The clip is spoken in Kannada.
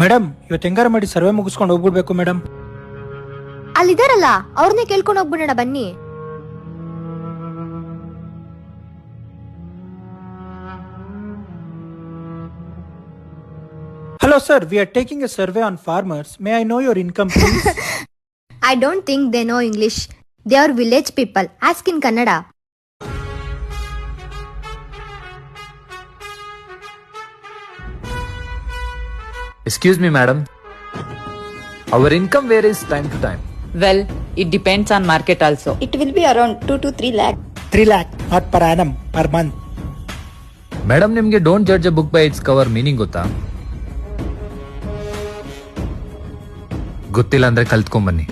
ಮೇಡಮ್ ಇವತ್ತು ಹೆಂಗಾರ ಮಾಡಿ ಸರ್ವೆ ಮುಗಿಸ್ಕೊಂಡು ಹೋಗ್ಬಿಡ್ಬೇಕು ಮೇಡಮ್? ಅಲ್ಲಿದಾರಲ್ಲ ಅವ್ರನ್ನೇ ಕೇಳ್ಕೊಂಡು ಹೋಗ್ಬಿಡೋಣ ಬನ್ನಿ. Hello sir we are taking a survey on farmers may I know your income I don't think they know English they are village people ask in Kannada Excuse me, madam. Our income varies time to time. Well, it depends on market also. It will be around 2 to 3 lakh. Three lakh not per annum per month madam ನಿಮ್ಗೆ don't judge a book by its cover meaning ಗೊತ್ತಾ ಗೊತ್ತಿಲ್ಲ ಅಂದ್ರೆ ಕಲ್ತ್ಕೊಂಬನ್ನಿ